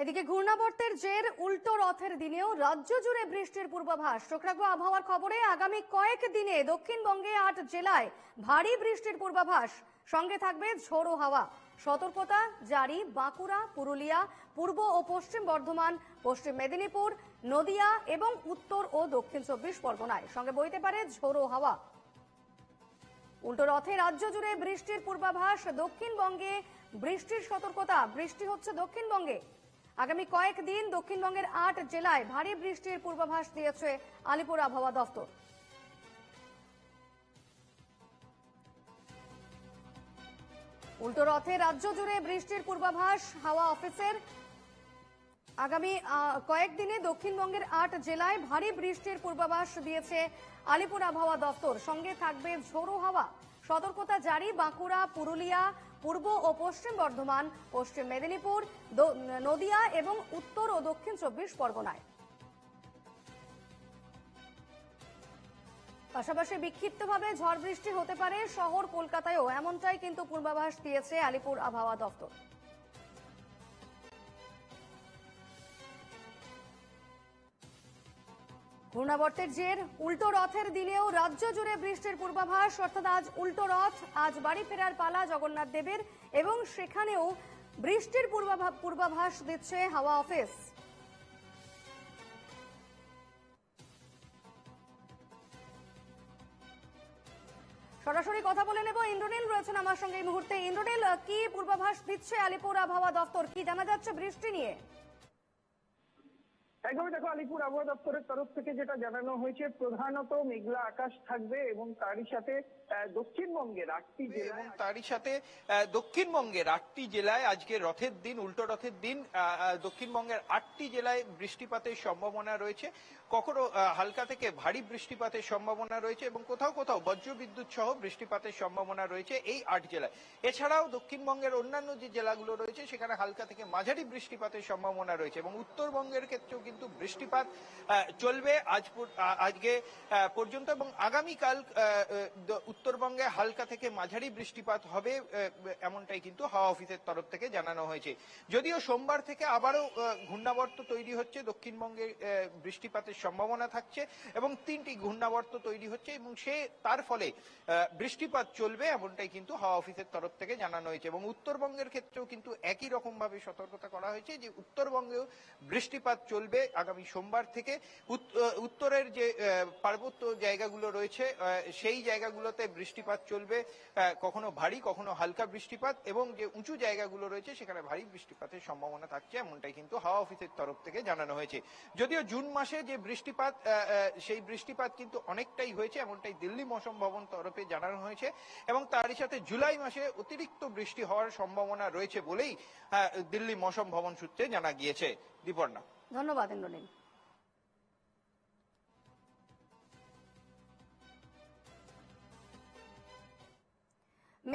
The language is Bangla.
এদিকে ঘূর্ণাবর্তের জের উল্টো রথের দিনেও রাজ্য জুড়ে বৃষ্টির পূর্বাভাস। চোখ রাখব আবহাওয়ার খবরে, আগামী কয়েক দিনে দক্ষিণবঙ্গে আট জেলায় ভারী বৃষ্টির পূর্বাভাস। সঙ্গে থাকবে ঝোড়ো হাওয়া। সতর্কতা জারি বাঁকুড়া, পুরুলিয়া, পূর্ব ও পশ্চিম বর্ধমান, পশ্চিম মেদিনীপুর, নদিয়া এবং উত্তর ও দক্ষিণ চব্বিশ পরগনায়। সঙ্গে বইতে পারে ঝোড়ো হাওয়া। উল্টো রথে রাজ্য জুড়ে বৃষ্টির পূর্বাভাস। দক্ষিণবঙ্গে বৃষ্টির সতর্কতা। বৃষ্টি হচ্ছে দক্ষিণবঙ্গে। আগামী কয়েকদিন দক্ষিণবঙ্গের আট জেলায় ভারী বৃষ্টির পূর্বাভাস দিয়েছে আলিপুর আবহাওয়া দফতর উল্টো রথে রাজ্য জুড়ে বৃষ্টির পূর্বাভাস হাওয়া অফিসের। আগামী কয়েকদিনে দক্ষিণবঙ্গের আট জেলায় ভারী বৃষ্টির পূর্বাভাস দিয়েছে আলিপুর আবহাওয়া দফতর সঙ্গে থাকবে ঝোড়ো হাওয়া। সতর্কতা জারি বাঁকুড়া, পুরুলিয়া, পূর্ব ও পশ্চিম বর্ধমান, পশ্চিম মেদিনীপুর নদিয়া এবং উত্তর ও দক্ষিণ চব্বিশ পরগনায়। পাশাপাশি বিক্ষিপ্তভাবে ঝড় বৃষ্টি হতে পারে শহর কলকাতায়ও, এমনটাই কিন্তু পূর্বাভাস দিয়েছে আলিপুর আবহাওয়া দফতর ঘূর্ণাবর্তের জের, উল্টো রথের দিনেও রাজ্য জুড়ে বৃষ্টির পূর্বাভাস, অর্থাৎ আজ উল্টো রথ, আজ বাড়ি ফেরার পালা জগন্নাথ দেবের, এবং সেখানেও বৃষ্টির পূর্বাভাস দিচ্ছে হাওয়া অফিস। সরাসরি কথা বলে নেব, ইন্দ্রনীল রয়েছেন আমার সঙ্গে এই মুহূর্তে। ইন্দ্রনীল, কি পূর্বাভাস দিচ্ছে আলিপুর আবহাওয়া দফতর কি জানা যাচ্ছে বৃষ্টি নিয়ে? একদমই দেখো আলিপুর আবহাওয়া দপ্তরের তরফ থেকে যেটা জানানো হয়েছে প্রধানত মেঘলা আকাশ থাকবে এবং তারই সাথে দক্ষিণবঙ্গের আটটি জেলায় তারই সাথে দক্ষিণবঙ্গের আটটি জেলায় আজকে রথের দিন উল্টো রথের দিন দক্ষিণবঙ্গের আটটি জেলায় বৃষ্টিপাতের সম্ভাবনা রয়েছে। কখনো হালকা থেকে ভারী বৃষ্টিপাতের সম্ভাবনা রয়েছে এবং কোথাও কোথাও বজ্রবিদ্যুৎ সহ বৃষ্টিপাতের সম্ভাবনা রয়েছে এই আট জেলায়। এছাড়াও দক্ষিণবঙ্গের অন্যান্য যে জেলাগুলো রয়েছে সেখানে হালকা থেকে মাঝারি বৃষ্টিপাতের সম্ভাবনা রয়েছে এবং উত্তরবঙ্গের ক্ষেত্রেও কিন্তু বৃষ্টিপাত চলবে আজ আজকে পর্যন্ত এবং আগামীকাল উত্তরবঙ্গে হালকা থেকে মাঝারি বৃষ্টিপাত হবে এমনটাই কিন্তু হাওয়া অফিসের তরফ থেকে জানানো হয়েছে। যদিও সোমবার থেকে আবারও ঘূর্ণাবর্ত তৈরি হচ্ছে, দক্ষিণবঙ্গে বৃষ্টিপাতের সম্ভাবনা থাকছে এবং তিনটি ঘূর্ণাবর্ত তৈরি হচ্ছে এবং সে, তার ফলে বৃষ্টিপাত চলবে এমনটাই কিন্তু হাওয়া অফিসের তরফ থেকে জানানো হয়েছে এবং উত্তরবঙ্গের ক্ষেত্রেও কিন্তু একই রকম ভাবে সতর্কতা করা হয়েছে যে উত্তরবঙ্গেও বৃষ্টিপাত চলবে আগামী সোমবার থেকে উত্তরের যে পার্বত্য জায়গাগুলো রয়েছে সেই জায়গাগুলোতে বৃষ্টিপাত চলবে কখনো ভারী, কখনো হালকা বৃষ্টিপাত এবং যে উঁচু জায়গাগুলো রয়েছে সেখানে ভারী বৃষ্টিপাতের সম্ভাবনা থাকছে, এমনটাই কিন্তু হাওয়া অফিসের তরফ থেকে জানানো হয়েছে। যদিও জুন মাসে যে বৃষ্টিপাত সেই বৃষ্টিপাত কিন্তু অনেকটাই হয়েছে, এমনটাই দিল্লি মৌসুম ভবন তরফে জানানো হয়েছে এবং তারই সাথে জুলাই মাসে অতিরিক্ত বৃষ্টি হওয়ার সম্ভাবনা রয়েছে বলেই দিল্লি মৌসুম ভবন সূত্রে জানা গিয়েছে। দীপর্ণা। ধন্যবাদ ইন্দ্রনীল